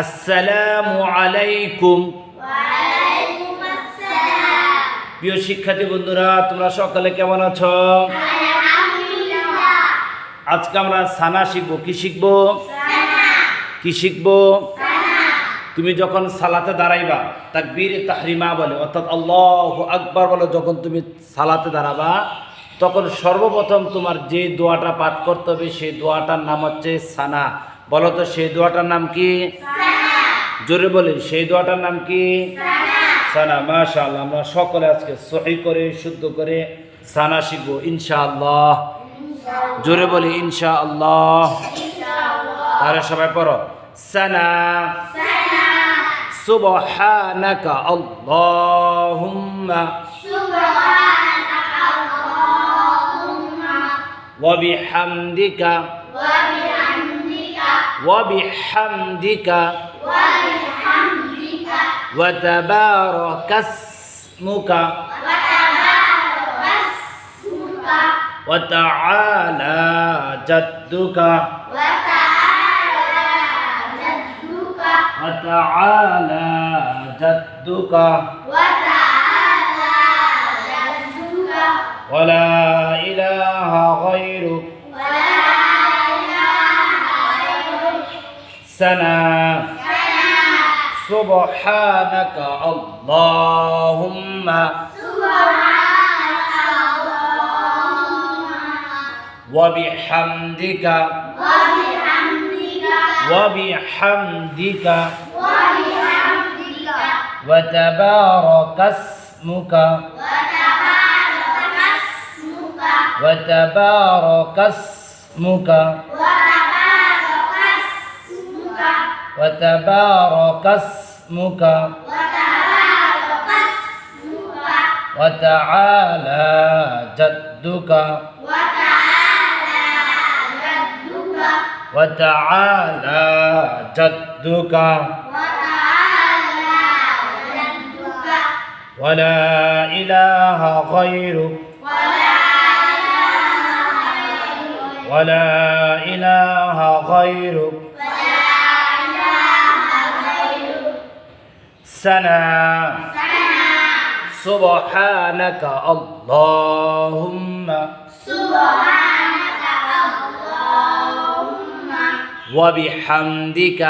আসসালামু আলাইকুম। প্রিয় শিক্ষার্থী বন্ধুরা তোমরা সকলে কেমন আছো? আজকে আমরা সানা শিখব। কি শিখব? কি শিখব? তুমি যখন সালাতে দাঁড়াইবা তাকবীর তাহরিমা বলে অর্থাৎ আল্লাহ আকবার বলে যখন তুমি সালাতে দাঁড়াবা তখন সর্বপ্রথম তোমার যে দোয়াটা পাঠ করতে হবে সেই দোয়াটার নাম হচ্ছে সানা। বলো তো সেই দোয়াটার নাম কি জোরে বলি সেই দোয়াটার নাম কি সানা মাশাআল্লাহ আমরা সকলে আজকে সহি করে শুদ্ধ করে সানা শিখবো ইনশাআল্লাহ জোরে বলি ইনশাআল্লাহ তাহলে সবাই পড়ো সানা سبحانك اللهم وبحمدك وبحمدك. وبحمدك. وتبارك اسمك. وتبارك اسمك. وتعالى جدك. وتعالى جدك. وتعالى جدك. وتعالى جدك ولا إله غيرك. سنا سبحانك اللهم. وبحمدك. وبحمدك. وتبارك اسمك. وتبارك اسمك. وتبارك اسمك. وتبارك اسمك وتعالى جدك. وتعالى جدك. وتعالى جدك وتعالى جدك ولا إله غيرك ولا إله غيرك. ولا إله غيرك. سنا سبحانك اللهم. سبحانك اللهم وبحمدك.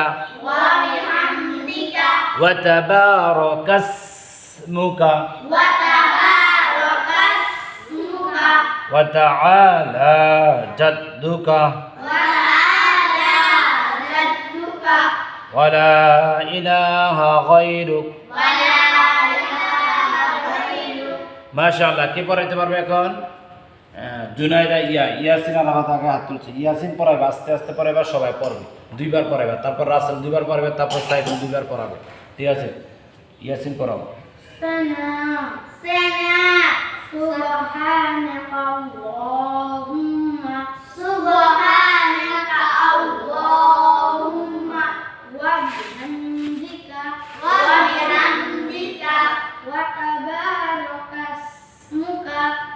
وبحمدك وتبارك اسمك وتبارك اسمك. وتعالى جدك. ولا إله غيرك মাশাআল্লাহ কে পড়াইতে পারবে এখন আহ, জুনাইদা ইয়া ইয়াসিন আলাহাত আগে হাত তুলছে ইয়াসিন পড়াইবে আস্তে আস্তে পড়াইবা সবাই পড়বে দুইবার পড়াইবে তারপর রাসেল দুইবার পড়াবে তারপর সাইফুল দুইবার পড়াবে ঠিক আছে ইয়াসিন পড়াবো سبحانك اللهم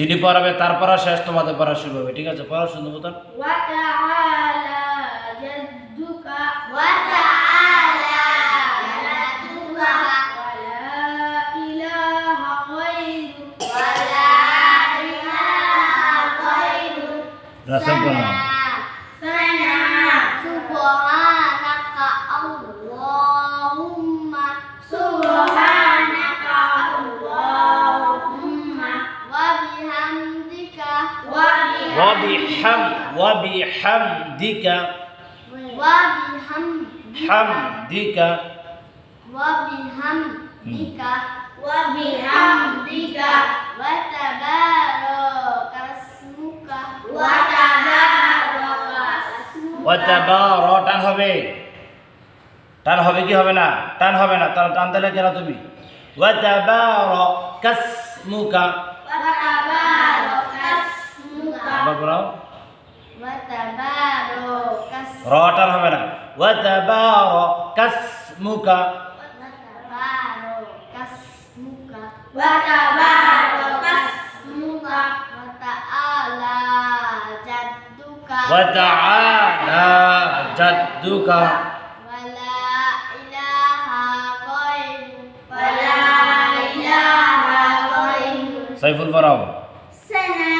যিনি পড়াবে তার পড়া শেষ তোমাদের পড়া শুরু হবে ঠিক আছে? পড়া শুনতে মতন রাসেল প্রণাম وبحم وبحمدك وبحمدك حمدك وبحمدك وبحمدك وتبارك اسمك وتبارك اسمك ওয়াতাবারা টান হবে টান হবে কি হবে না টান হবে না টান টান দিলে কেন তুমি ওয়াতাবারা কাসমুকা وتبارك পড়াও রটার হবে না ওয়াতাবারকাসমুকা ওয়াতাবারকাসমুকা ওয়াতাআলা জাদ্দুকা ওয়াতাআলা জাদ্দুকা Saiful Farah. Sana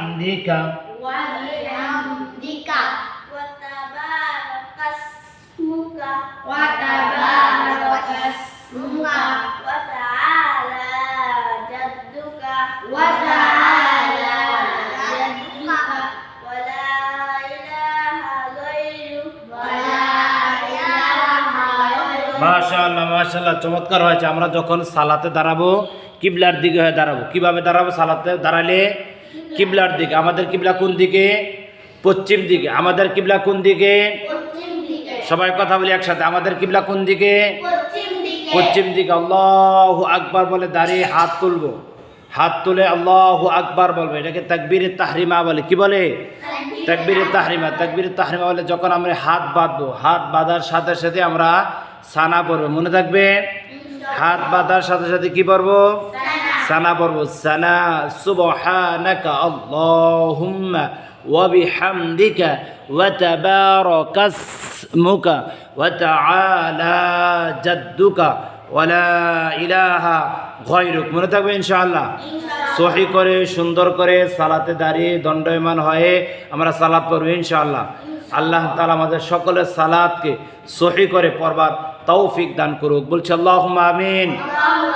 وبحمدك وتبارك اسمك وتبارك اسمك وتعالى جدك وتعالى جدك ولا إله غيرك ولا إله غيرك মাশাআল্লাহ মাশাআল্লাহ চমৎকার হয়েছে আমরা যখন সালাতে দাঁড়াবো কিবলার দিকে হয়ে দাঁড়াবো কিভাবে দাঁড়াবো সালাতে দাঁড়ালে কিবলার দিকে আমাদের কিবলা কোন দিকে? পশ্চিম দিকে। আমাদের কিবলা কোন দিকে? সবাই কথা বলি একসাথে। আমাদের কিবলা কোন দিকে? পশ্চিম দিকে। আল্লাহ আকবার বলে দাঁড়িয়ে হাত তুলবো। হাত তুলে আল্লাহ আকবার বলব। এটাকে তাকবীর তাহরিমা বলে। কি বলে? তাকবীর তাহরিমা। তাকবীর তাহরিমা বলে যখন আমরা হাত বাঁধবো হাত বাঁধার সাথে সাথে আমরা সানা পড়ব। মনে থাকবে? হাত বাঁধার সাথে সাথে কি পড়ব? সানা পড়বো সানা সুবহানাকা আল্লাহুম্মা وبحمدك وتبارك اسمك وتعالى جدك ولا إله غيرك মনে থাকবে ইনশাআল্লাহ সহি করে সুন্দর করে সালাতে দাঁড়িয়ে দণ্ডয়মান হয়ে আমরা সালাত পড়ব ইনশাআল্লাহ আল্লাহ তালা আমাদের সকলের সালাদকে সহি করে পড়বার তৌফিক দান করুক বলছে আল্লাহ আমিন اللهم